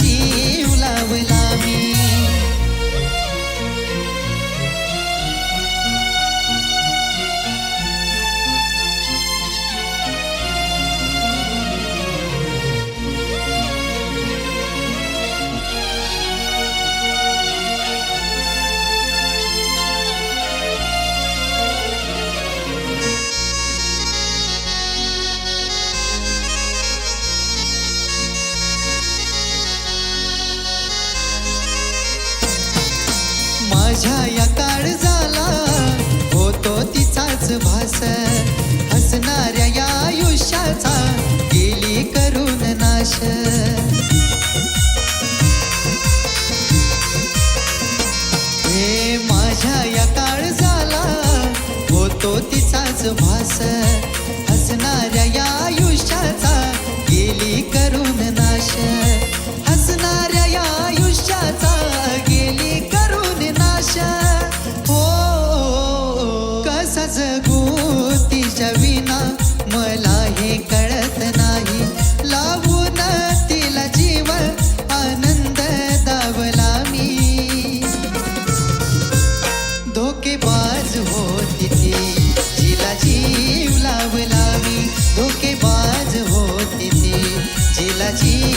agir. भास हसणाऱ्या या ti.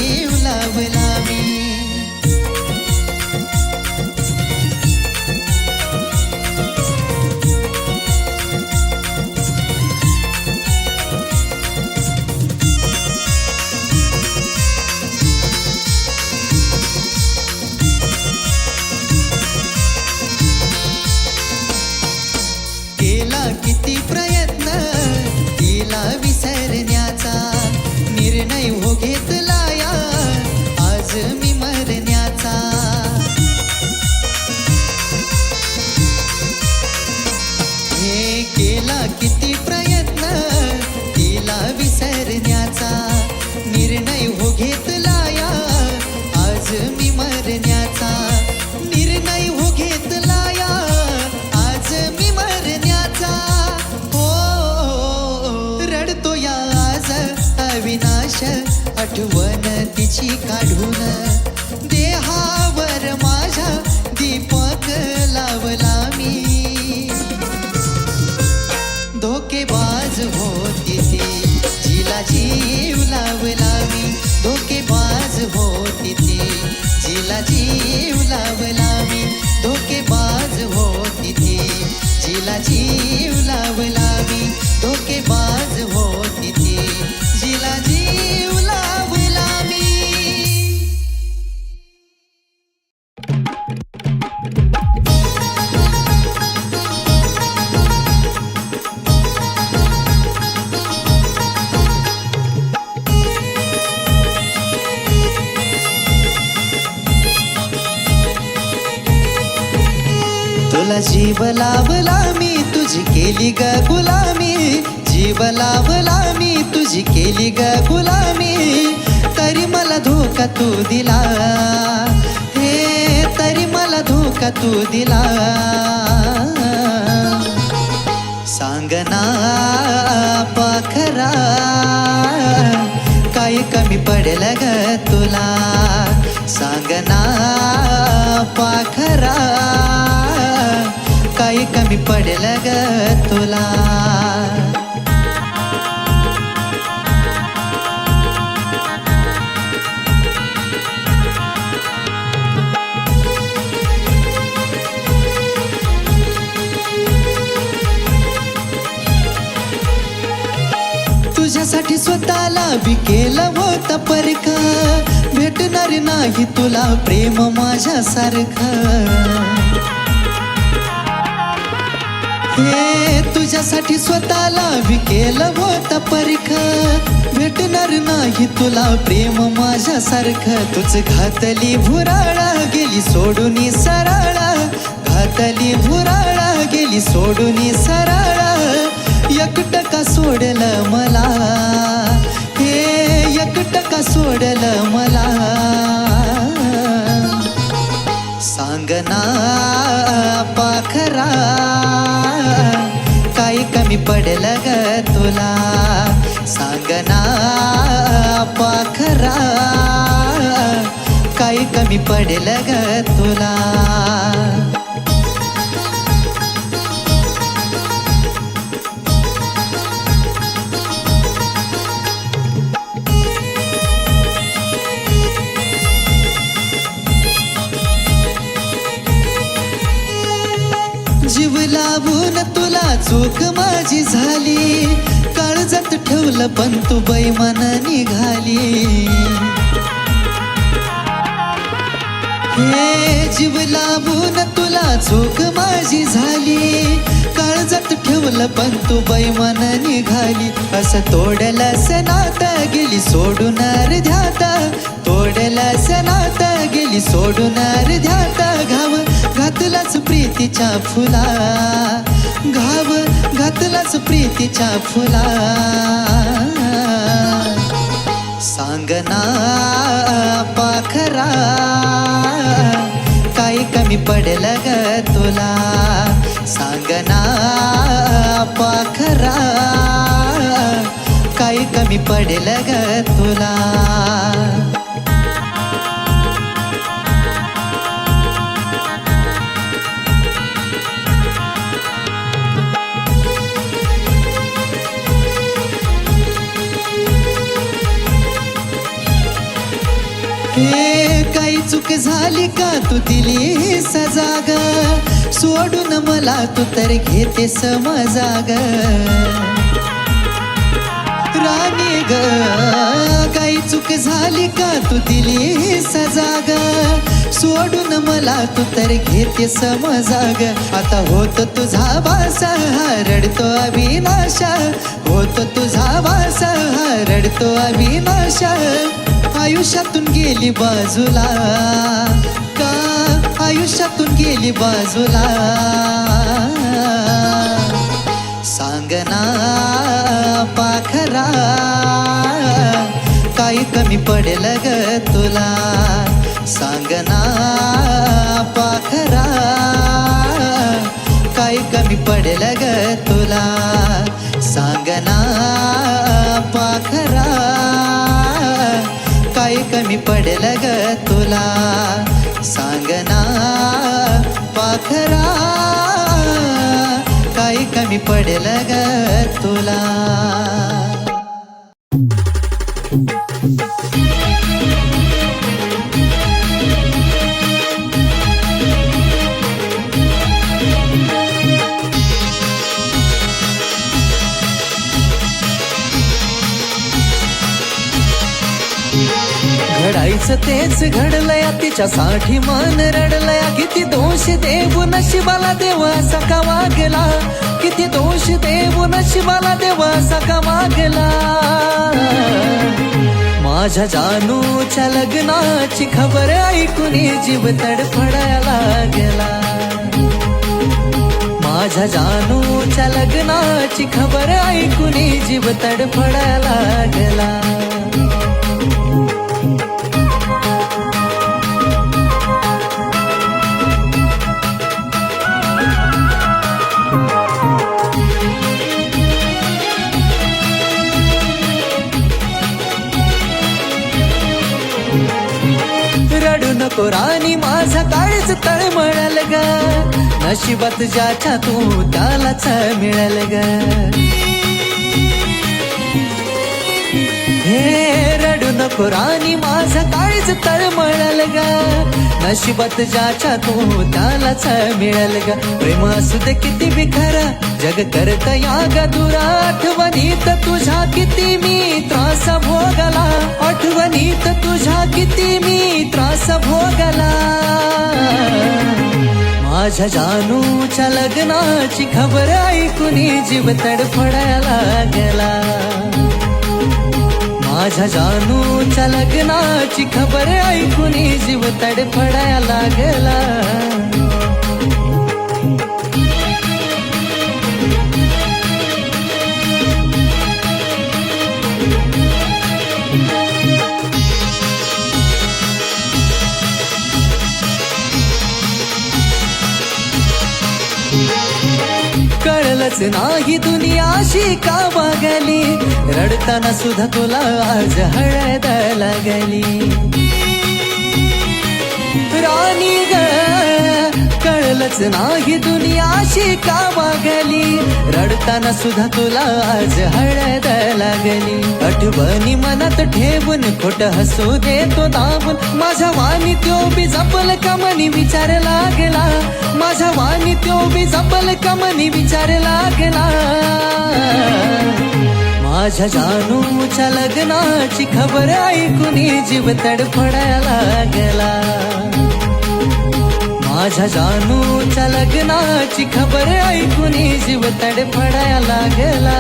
जीव लावला मी तुझी केली ग गुलामी. जीव लावला मी तुझी केली ग गुलामी. तरी मला धोका तू दिला. हे तरी मला धोका तू दिला. सांगना पाखरा काही कमी पडेल ग तुला. सांगना पाखरा. कमी पडेल ग तुला. तुझ्यासाठी स्वतःला बी केलं होत परख. भेटणार नाही तुला प्रेम माझ्यासारखं. हे तुझ्यासाठी स्वतःला विकेलं होत परीख. भेटणार नाही तुला प्रेम माझ्यासारखं. तुझ घातली भुराळा गेली सोडून सराळा. घातली भुराळा गेली सोडून सराळा. एकटका सोडलं मला? हे एकटका सोडलं मला? सांगना पाखरा. कमी पडलं ग तुला. सांगना पाखरा काही कमी पडलं ग तुला. चूक माझी झाली. काळजात ठेवलं पण तू बैमाना निघाली. हे जीव लाभून तुला चूक माझी झाली. काळजात ठेवलं पण तू बैमाना निघाली. असं तोडला सनाता गेली सोडून ध्याता. तोडला सनाता गेली सोडून ध्याता. घाव घातलाच प्रीतीच्या फुला. घाव घातलाच प्रीतीच्या फुला. सांगना पाखरा काही कमी पडलं ग तुला. सांगना पाखरा काही कमी पडलं ग तुला. झाली का तू दिली सजाग. सोडून मला तू तर घेते समजाग राणी ग काही चूक झाली का? तू दिली सजाग. सोडून मला तू तर घेते समजाग आता होत तुझा वासा हा रडतो अविनाश. होत तुझा वासा रडतो अविनाश. आयुष्यातून गेली बाजूला. का आयुष्यातून गेली बाजूला? सांगना पाखरा काही कमी पडेल ग तुला. सांगना पाखरा काही कमी पडेल ग तुला. सांगना मी कमी पडेल ग तुला सांगना पाखरा काही कमी पडेल ग घडायचं तेच घडलंय तिच्यासाठी मन रडलया. किती दोष देव नशिबाला देव सका का वागला? किती दोष देव नशिबाला देव सका का वागला? माझ्या जानूच्या लग्नाची खबर ऐकून जीव तडफडायला गेला माझ्या जानूच्या लग्नाची खबर ऐकून जीव तडफडायला गेला रडू राणी माझा काळीच तळमळल ग. नशिबात ज्याच्या तू त्यालाच मिळल ग. हे रडू नको राणी माझा काळीच तळमळल ग. नशिबात ज्याच्या तू त्यालाच मिळल ग. प्रेम असू दे किती बिखर जग करत या ग दुरा आठवणीत तुझ्या किती मी त्रास भोगला. आठवणीत तुझ्या किती मी त्रास भोगला. माझ्या जानूच्या लग्नाची खबर ऐकून जीव तडफडायला लागला. माझ्या जानूच्या लग्नाची खबर ऐकून जीव तडफडायला लागला. रडताना सुद्धा तुला आज हळद लागली. राणी ग कळलंच नाही दुनियाशी का वागली रडताना सुद्धा तुला आज हळद लागली. आठवणी मनात ठेवून खोट हसू देतो दाबून माझ्या वाणी त्यो बी जपल कमनी विचार लागला. माझ्या वाणी त्यो बी जपल कमनी विचार लागला. माझ्या जानूच्या लग्नाची खबर ऐकून जीव तडफडायला लागला. माझ्या जानूच्या लग्नाची खबर ऐकून जीव तडफडायला लागला.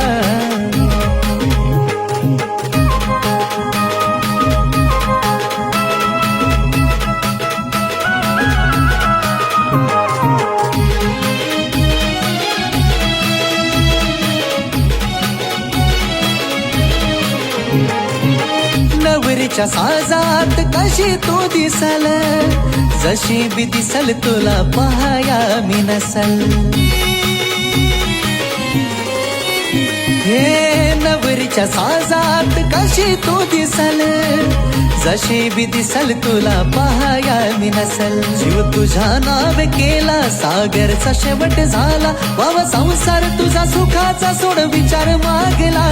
नवरीच्या साजात कशी तू दिसल? जशी बी दिसल तुला पाया मी नसल. हे नवरीच्या साजात कशी तू दिसल? जशी बी दिसल तुला पाहाया मी नसल. जीव तुझ्या नाव केला सागरचा शेवट झाला. बाबा संसार तुझा सुखाचा सोड विचार मागला.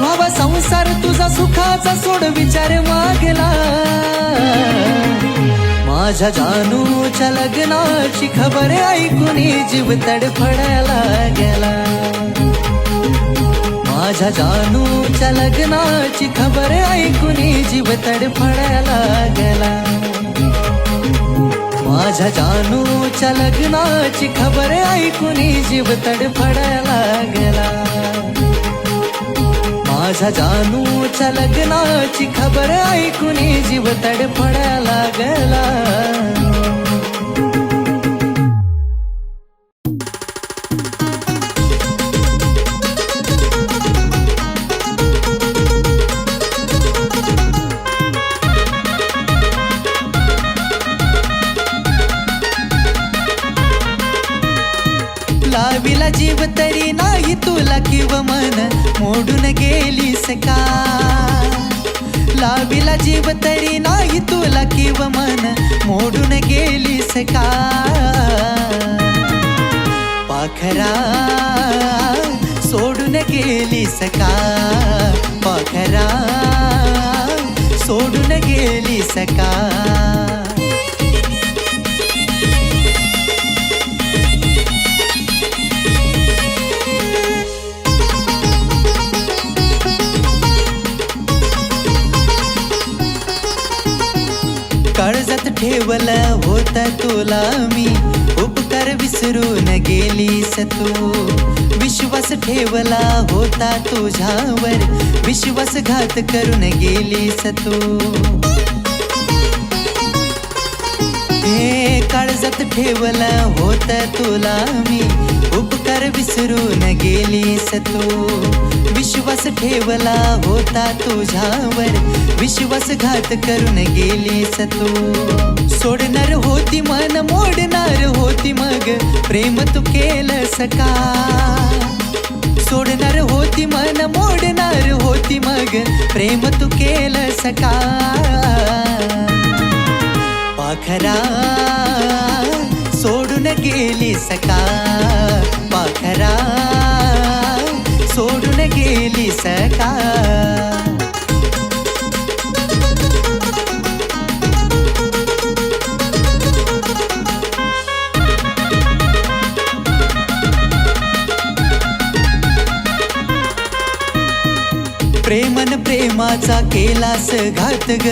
बाबा संसार तुझा सुखाचा सोड विचार मागला. माझ्या जानूच्या लग्नाची खबर ऐकून जीव तडफडायला गेला माझ्या जानूच्या लग्नाची खबर ऐकून जीव तडफडायला गेला माझ्या जानूच्या लग्नाची खबर ऐकून जीव तडफडायला गेला माझ्या जानूच्या लग्नाची खबर ऐकून जीव तडफडायला गेला का? लाविला जीव तरी नाही तुला किव मन मोडून गेलीस का? पाखरा सोडून गेलीस का? पाखरा सोडून गेलीस का? काळजात ठेवला होता तुला मी. उपकार विसरून गेली तू. विश्वास ठेवला होता तुझ्यावर. विश्वासघात करून गेली तू. काळजात ठेवला होत तुला मी. उपकार विसरून गेलीस तू. विश्वास ठेवला होता तुझ्यावर. विश्वासघात करून गेलीस तू. सोडणार होती मन मोडणार होती मग. प्रेम तू केलंस का? सोडणार होती मन मोडणार होती मग. प्रेम तू केलंस का? पाखरा सोडून गेली सका पाखरा सोडून गेली सका प्रेमन प्रेमाचा केलास घात ग.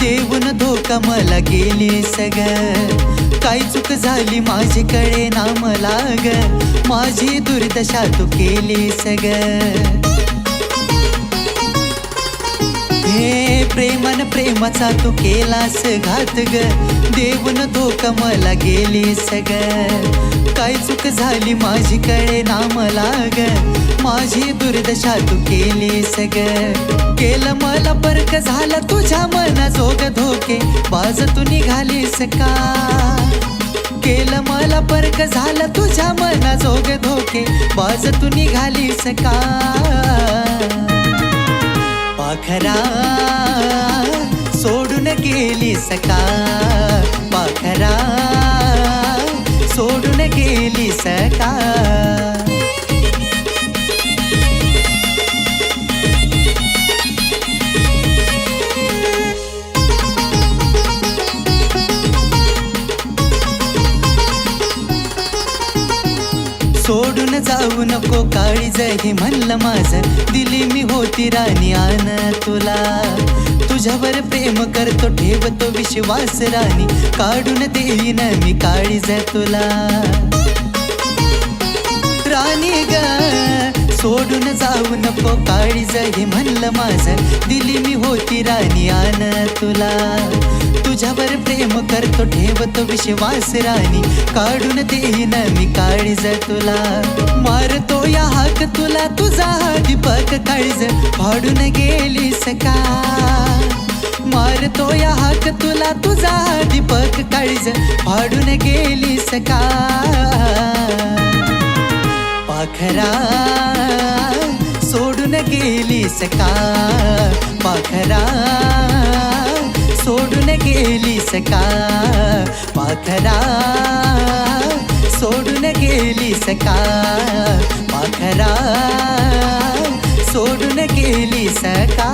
देऊन धोका मला गेली सग काय चूक झाली माझी कळे ना मला ग माझी दुर्दशा तू केली सग हे प्रेमन प्रेमाचा तू केलास घात ग. देवन धोका मला गेली सग काय चूक झाली माझी कळे ना मला ग माझी दुर्दशा तू केली सग केलं मला परक झालं तुझ्या मना जोग धोके. बाज तू निघालीस का? केलं मला परक झालं तुझ्या मना जोग धोके. बाज तू निघालीस का? पाखरा सोडून गेली सका पाखरा सोडून गेली सका सोडून जाऊ नको काळीज हे म्हणलं माझं. दिली मी होती राणी आन तुला. तुझ्यावर प्रेम करतो ठेवतो विश्वास राणी. काढून देईन मी काळीज तुला. राणी ग. सोडून जाऊ नको काळीज हे म्हणलं माझं. दिली मी होती राणी आन तुला. तुझ्यावर प्रेम करतो ठेवतो विश्वास राणी. काढून देईन मी काळीज तुला. मारतो या हाक तुला तुझा दीपक काळीज फाडून गेली सका मारतो या हाक तुला तुझा दीपक काळीज फाडून गेली सका पाखरा सोडून गेली सका पाखरा सोडून गेली सका पाखरा सोडून गेली सका पाखरा सोडून गेली सका